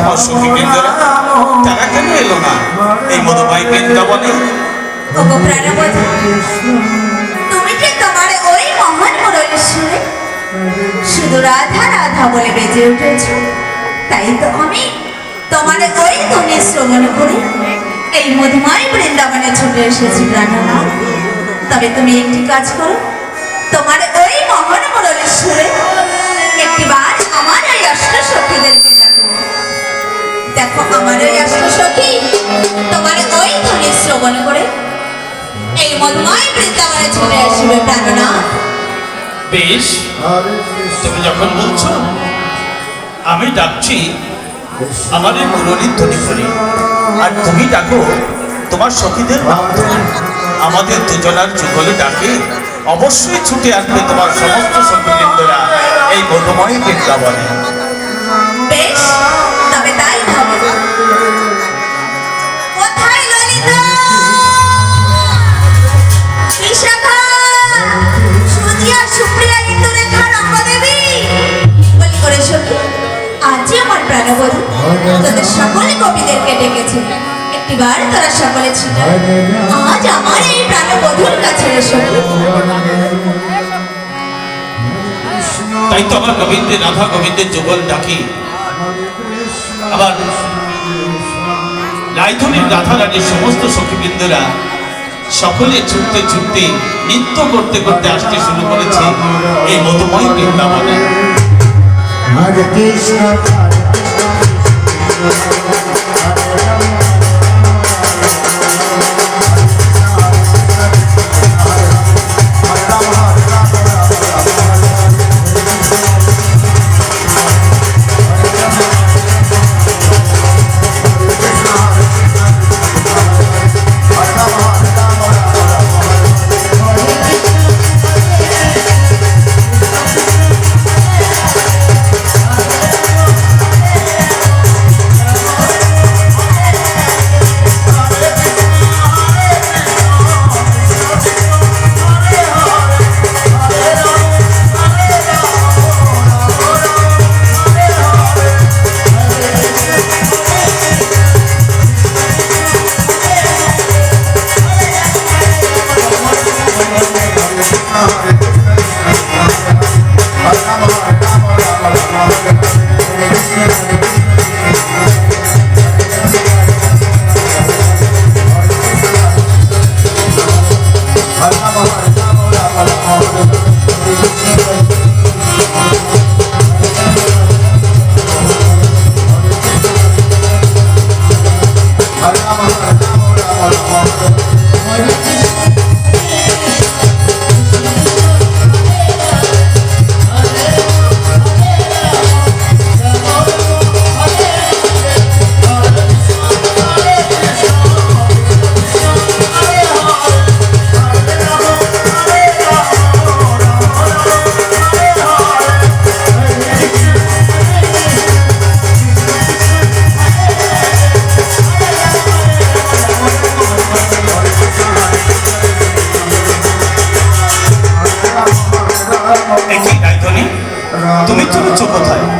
আমার সখী বৃন্দরা? তারা কেন এলো না? এই ওগো প্রাণবধূ, তুমি কি তোমার শুধু রাধা রাধা বলে বেজে উঠেছ। তাই তো আমি তোমার ওই ধ্বনি শ্রবণ করে এই মধুময় বৃন্দাবনে ছুটে এসেছি প্রাণনাথ তবে তুমি একটি কাজ করো। তোমার ওই মহান মুরলীর সুরে একটি বার আমার ওই অষ্ট সখীদেরকে দেখো আমার ওই অষ্ট সখী তোমার ওই ধ্বনি শ্রবণ করে এই মধুময় বৃন্দাবনে চলে আসবে প্রাণনাথ বেশ তুমি যখন বলছো আমি ডাকছি আমার এই মুরলীর ধ্বনি করে আর তুমি ডাকো তোমার সখীদের মাধ্যমে আমাদের দুজনার যুগলে ডাকে অবশ্যই ছুটে আসবে তোমার সমস্ত সখীবৃন্দরা। এই মধুময় বৃন্দাবনে। একটিবার তারা সকলে ছিল। আজ আমার এই প্রাণবধূর কাছে সখী তাই তো আমার গোবিন্দের রাধা গোবিন্দের যুগল ডাকি। আবার রায়ধনীর রাধা রানীর সমস্ত সখীবৃন্দরা সকলে ছুটতে ছুটতে নৃত্য করতে করতে আসতে শুরু করেছে এই মধুময় বৃন্দাবনে। হরে কৃষ্ণ। চলেছ কোথায়?